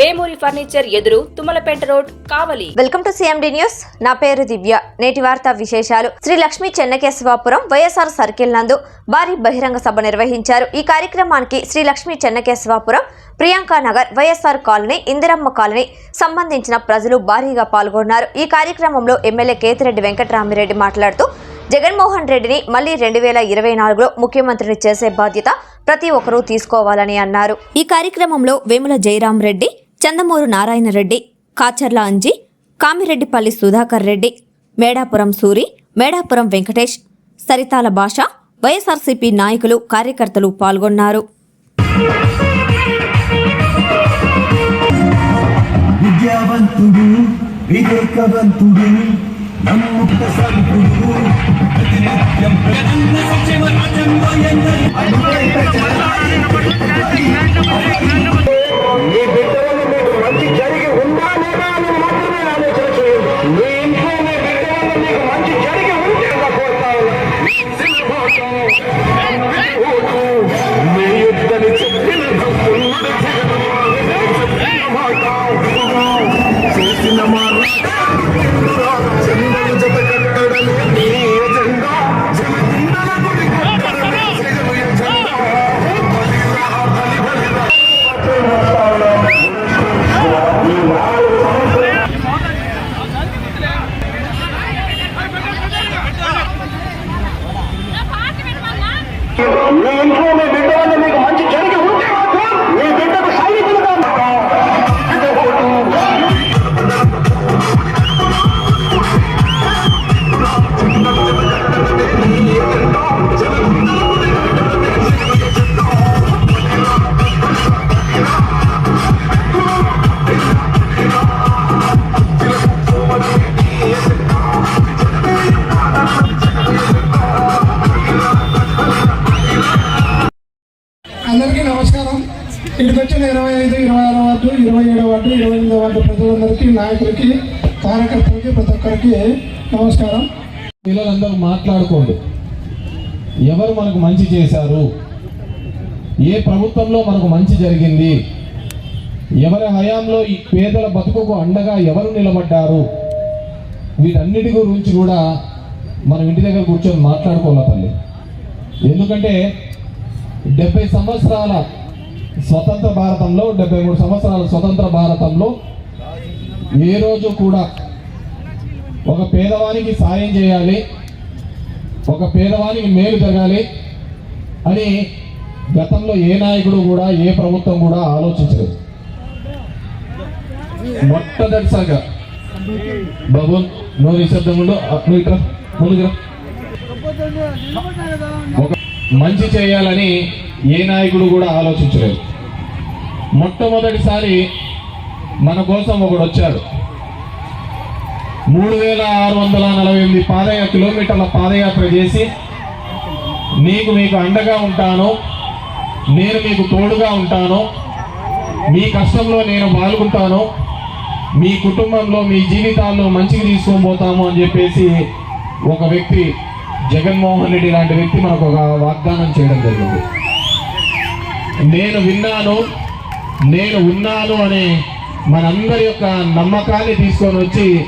Vemuri furniture ఎదురు Tummalapeta road Kavali. Welcome to CMD news. నా పేరు దివ్య. నేటి వార్తా విశేషాలు. శ్రీ లక్ష్మీ చెన్నకేశవాపురం వైఎస్ఆర్ సర్కిల్ నందు భారీ బహిరంగ సభ నిర్వహించారు. ఈ కార్యక్రమానికి Shri Lakshmi Chennakesavapuram Priyanka Nagar YSR colony Indiramma colony సంబంధించిన ప్రజలు భారీగా పాల్గొన్నారు. ఈ కార్యక్రమంలో ఎమ్మెల్యే కేతిరెడ్డి వెంకటరామిరెడ్డి మాట్లాడుతూ జగన్మోహన్ రెడ్డిని మళ్ళీ రెండు వేల ఇరవై నాలుగులో ముఖ్యమంత్రిని చేసే బాధ్యత ప్రతి ఒక్కరూ తీసుకోవాలని అన్నారు. ఈ కార్యక్రమంలో వేముల జయరాం రెడ్డి చందమూరు నారాయణ రెడ్డి కాచర్ల అంజి కామిరెడ్డిపల్లి సుధాకర్ రెడ్డి మేడాపురం సూరి మేడాపురం వెంకటేష్ సరితాల భాష వైఎస్ఆర్సీపీ నాయకులు కార్యకర్తలు పాల్గొన్నారు. విద్యావంతుడు వివేకవంతుడు సంతుడు ప్రతినిత్యం ప్రజన్న మీ ఇక్కడికి వచ్చిన ఇరవై ఐదు ఇరవై ఆరో వార్డు ఇరవై ఏడో వార్డు ఇరవై ఎనిమిదో వార్డు ప్రజలందరికీ నాయకులకి కార్యకర్తలకి ప్రతి ఒక్కరికి నమస్కారం. పిల్లలందరూ మాట్లాడుకోండి. ఎవరు మనకు మంచి చేశారు? ఏ ప్రభుత్వంలో మనకు మంచి జరిగింది? ఎవరి హయాంలో ఈ పేదల బతుకుకు అండగా ఎవరు నిలబడ్డారు? వీటన్నిటి గురించి కూడా మనం ఇంటి దగ్గర కూర్చొని మాట్లాడుకోవాలి తల్లి? ఎందుకంటే డెబ్బై సంవత్సరాల స్వతంత్ర భారతంలో డెబ్బై మూడు సంవత్సరాల స్వతంత్ర భారతంలో ఏ రోజు కూడా ఒక పేదవానికి సాయం చేయాలి ఒక పేదవానికి మేలు జరగాలి అని గతంలో ఏ నాయకుడు కూడా ఏ ప్రభుత్వం కూడా ఆలోచించలేదు. మొట్టమొదటిసారిగా బాబు నువ్వు నిశ్శబ్దం ఉండు ఆ, నువ్వు ఇక్కడ ఒక మంచి చేయాలని ఏ నాయకుడు కూడా ఆలోచించలేదు. మొట్టమొదటిసారి మన కోసం ఒకడు వచ్చాడు. మూడు వేల ఆరు వందల నలభై ఎనిమిది పాదయా కిలోమీటర్ల పాదయాత్ర చేసి నీకు మీకు అండగా ఉంటాను నేను మీకు తోడుగా ఉంటాను మీ కష్టంలో నేను పాల్గొంటాను మీ కుటుంబంలో మీ జీవితాల్లో మంచిగా తీసుకొని పోతాము అని చెప్పేసి ఒక వ్యక్తి జగన్మోహన్ రెడ్డి లాంటి వ్యక్తి మనకు ఒక వాగ్దానం చేయడం జరిగింది. నేను విన్నాను నేను ఉన్నాను అనే మనందరి యొక్క నమ్మకాన్ని తీసుకొని వచ్చి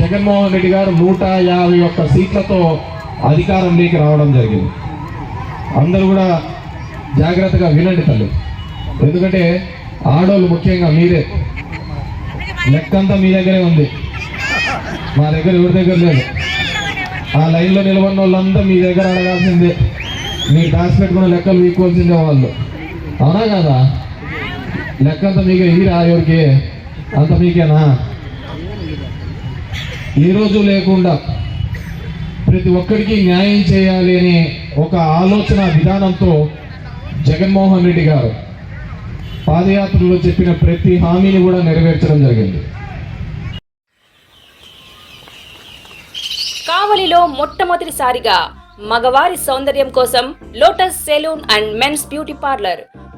జగన్మోహన్ రెడ్డి గారు నూట యాభై ఒక్క సీట్లతో అధికారంలోకి రావడం జరిగింది. అందరూ కూడా జాగ్రత్తగా వినండి తల్లి. ఎందుకంటే ఆడోళ్ళు ముఖ్యంగా మీరే. లెక్కంతా మీ దగ్గరే ఉంది. మా దగ్గర ఎవరి దగ్గర లేదు. ఆ లైన్లో నిలబడిన వాళ్ళంతా మీ దగ్గర అడగాల్సిందే. మీరు దాచి పెట్టుకున్న లెక్కలు వీక్కోవాల్సిందే వాళ్ళు. అవునా కదా? లెక్కంతా మీకు ఇరా ఎవరికి అంత మీకేనా? ఈరోజు రోజు లేకుండా ప్రతి ఒక్కరికి న్యాయం చేయాలి అనే ఒక ఆలోచన విధానంతో జగన్మోహన్ రెడ్డి గారు పాదయాత్రలో చెప్పిన ప్రతి హామీని కూడా నెరవేర్చడం జరిగింది. కావలిలో మొట్టమొదటిసారిగా మగవారి సౌందర్యం కోసం lotus salon and men's beauty parlour